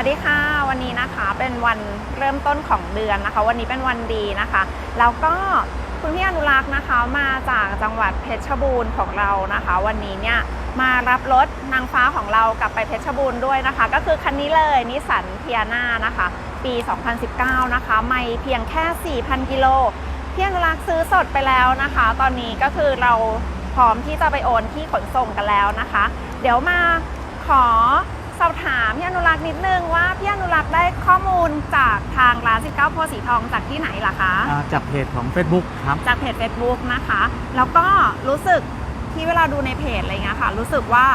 วัสดีค่ะ วันนี้นะคะเป็นวันเริ่มต้นของเดือนนะคะ วันนี้เป็นวันดีนะคะ แล้วก็คุณพี่อนุรักษ์นะคะมาจากจังหวัดเพชรบูรณ์ของเรานะคะ วันนี้เนี่ยมารับรถนางฟ้าของเรากลับไปเพชรบูรณ์ด้วยนะคะ ก็คือคันนี้เลยนิสสันเทียนานะคะ ปี 2019 นะคะ ไม่เพียงแค่ 4,000 กิโลพี่อนุรักษ์ซื้อสดไปแล้วนะคะ ตอนนี้ก็คือเราพร้อมที่จะไปโอนที่ขนส่งกันแล้วนะคะ เดี๋ยวมาขอ สอบถามพี่อนุรักษ์นิดนึงว่าพี่อนุรักษ์ได้ข้อมูลจากทางร้าน 19โพธิ์สีทองจากที่ไหนล่ะคะอ่าจากเพจของ Facebook ครับ จากเพจ Facebook นะคะ แล้วก็รู้สึกที่เวลาดูในเพจอะไรเงี้ยค่ะ รู้สึกว่า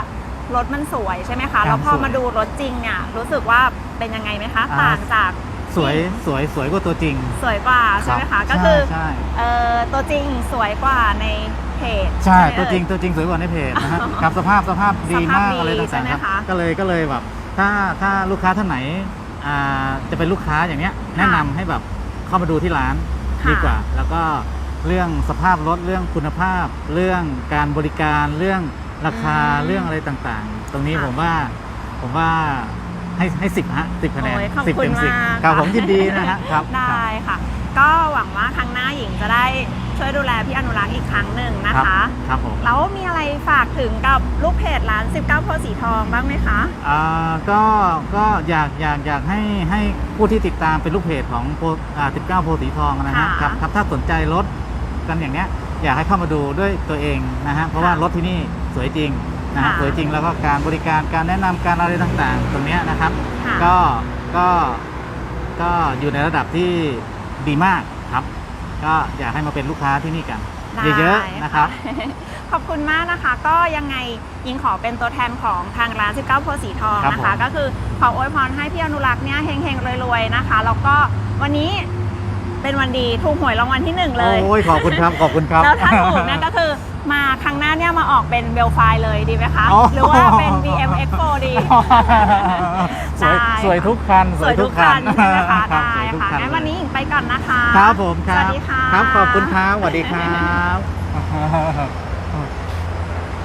รถมันสวยใช่ไหมคะแล้วพอสวย มาดูรถจริงเนี่ยรู้สึกว่าเป็นยังไงไหมคะอ่าต่างจากสวยสวยสวยกว่าตัวจริงสวยกว่าใช่ไหมรัคะบก็คือใช่ เอ่อตัวจริงสวยกว่าใน เพจใช่ไหมตัวจริงเอ่ยตัวจริงสวยกว่าในเพจนะฮะอ๋อครับสภาพสภาพดีสภาพมากดีอะไรใช่ต่างไหมๆครับคะก็เลยก็เลยแบบถ้าถ้าลูกค้าท่านไหนอ่าจะเป็นลูกค้าอย่างเนี้ยแนะนำให้แบบเข้ามาดูที่ร้านค่ะดีกว่า แล้วก็เรื่องสภาพรถเรื่องคุณภาพ เรื่องการบริการเรื่องราคาเรื่องอะไรต่างๆ ตรงนี้ผมว่าผมว่าให้ให้สิบฮะสิบคะแนนโอ้ยขอบสิบคุณเต็มสิบมากครับค่ะผมยินดีนะฮะครับได้ค่ะ ก็หวังว่าครั้งหน้าหญิงจะได้ ช่วยดูแลพี่อนุรักษ์อีกครั้งหนึ่งนะครัคะบครับผมแล้วมีอะไรฝากถึงกับลูกเพจร้าน 19โพธิ์สีทองบ้างไหมคะอ่าก็ก็อยากอยากอยากให้ให้ผู้ที่ติดตามเป็นลูกเพจของโพอ่า19โพธิ์สีทองนะฮะค่ะครับครับถ้าสนใจรถกันอย่างเนี้ยอยากให้เข้ามาดูด้วยตัวเองนะฮะเพราะว่าค่ะรถที่นี่สวยจริงนะฮะค่ะสวยจริงแล้วก็การบริการการแนะนำการอะไรต่างๆ ตรงเนี้ยนะครับค่ะก็ก็ก็อยู่ในระดับที่ดีมากครับ ก็อยากให้มาเป็นลูกค้าที่นี่กัน ได้เยอะๆนะครับ ขอบคุณมากนะคะ ก็ยังไงยิงขอเป็นตัวแทนของทางร้าน 19โพธิ์สีทองครับนะคะ ผม ก็คือขออวยพรให้พี่อนุรักษ์เนี่ยเฮงๆรวยๆนะคะ แล้วก็วันนี้เป็นวันดีถูกหวยรางวัลที่หนึ่งเลย โอ้ยขอบคุณครับขอบคุณครับ แล้วถ้าถูกเนี่ยก็คือ มาครั้งหน้าเนี่ยมาออกเป็นเบลไฟเลยดีไหมคะ อ๋อ หรือว่าเป็น BMX4 ดี สวยได้ สวยทุกคันสวยทุกคันใช่ไหมคะรับได้สวยทุกค่ะนงั้นวันนี้หญิงไปก่อนนะคะครับผมครับสวัสดีค่ะ ครับขอบคุณครับสวัสดีครับ